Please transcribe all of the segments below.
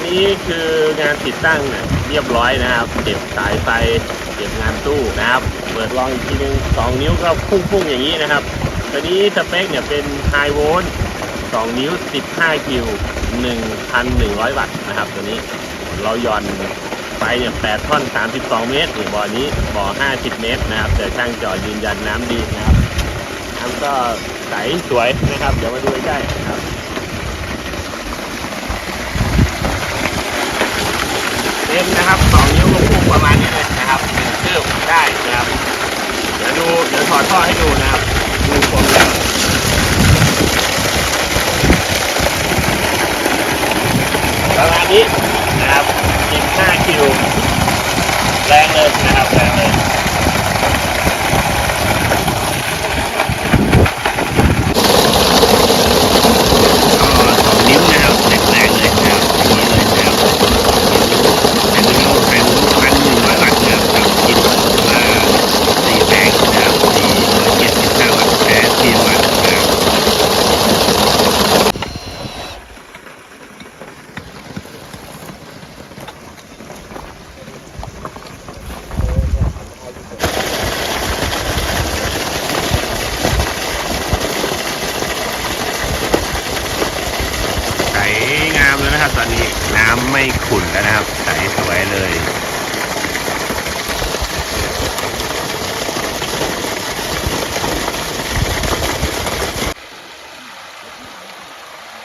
อนนี้คืองานติดตั้งเนี่ยเรียบร้อยนะครับเก็บสายไฟเก็บงานตู้นะครับ เปิดลองอีกทีนึงสองนิ้วก็พุ่งๆอย่างนี้นะครับตอนนี้สเปคเนี่ยเป็นไฮโวลต์2นิ้ว 15คิว1,100 วัตต์นะครับตัวนี้เราย่อนไฟเนี่ย8ท่อน 32 เมตรบ่อนี้บ่อ 50 เมตรนะครับ แต่ช่างจอยืนยันน้ำดีนะครับน้ำก็ใสสวยนะครับ เดี๋ยวมาดูใกล้ๆนะครับ เต็ มนะครับสองนิ้วลูกประมาณนี้เลยนะครับเชื่อมได้นะครับ เดี๋ยวดูเดี๋ยวถอดท่อให้ดูนะครับดูผมแล้วประมาณนี้นะครับ15กิโลแรงเลยนะครับ แรงเลย ก็สองนิ้วนะครับแรงๆเลยนะครับอย่างนี้เลยนะครับแต่ตัวนี้เป็นพันหนึ่งร้อยวัตต์นะครับกับกินมาสี่แรงนะครับสี่ร้อยเจ็ดสิบห้าวัตต์แพ้สี่วัตต์นะครับ ใสงามแล้ว นะครับ ตอนนี้น้ำไม่ขุ่นแล้วนะครับ ใสสวยเลย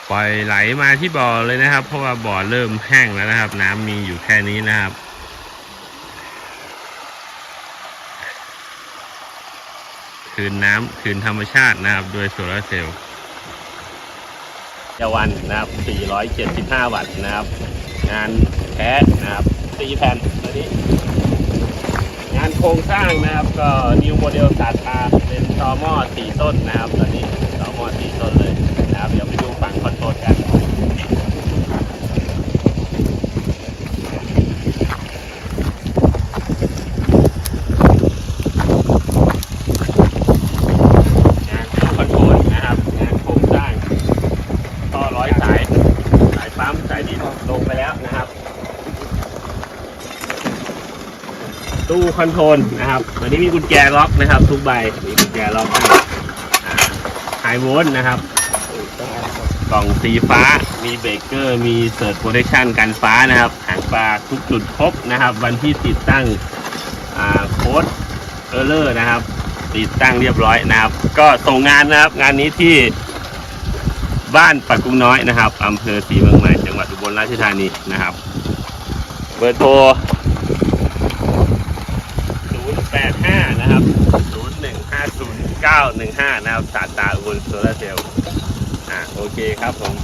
ปล่อยไหลมาที่บ่อเลยนะครับ เพราะว่าบ่อเริ่มแห้งแล้วนะครับ น้ำมีอยู่แค่นี้นะครับคืนน้ำคืนธรรมชาตินะครับ โดยโซลาร์เซลล์ ยาวันนะครับ 475 วัตต์นะครับ งานแท้นะครับ4แผ่นตัวนี้ งานโครงสร้างนะครับก็นิวโมเดลสาตาเป็นตอหม้อ4ต้นนะครับตอนตอหม้อ4ต้นเลยนะครับ เดี๋ยวไปดูฝั่งคอนโทรลกัน งานตู้คอนโทรลนะครับ งานโครงสร้าง ท่อร้อยสาย สายปั๊มสายดินลงไปแล้วนะครับ ตู้คอนโทรลนะครับตัวนี้มีกุญแจล็อกนะครับ ทุกใบมีกุญแจล็อกให้ไฮโวลต์นะครับ กล่องสีฟ้ามีเบรกเกอร์มีเซิร์ชโปรเทคชันกันฟ้านะครับหางปลาทุกจุดครบนะครับ วันที่ติดตั้งโค้ดเออร์เลอร์นะครับ ติดตั้งเรียบร้อยนะครับ ก็ส่งงานนะครับ งานนี้ที่บ้านปักกุ้งน้อยนะครับอำเภอศรีเมืองใหม่จังหวัดอุบลราชธานีนะครับ เบอร์โทร 085 นะครับ 0150915 นะครับ สาตาอุบลโซลาเซลล์อ่าโอเคครับผม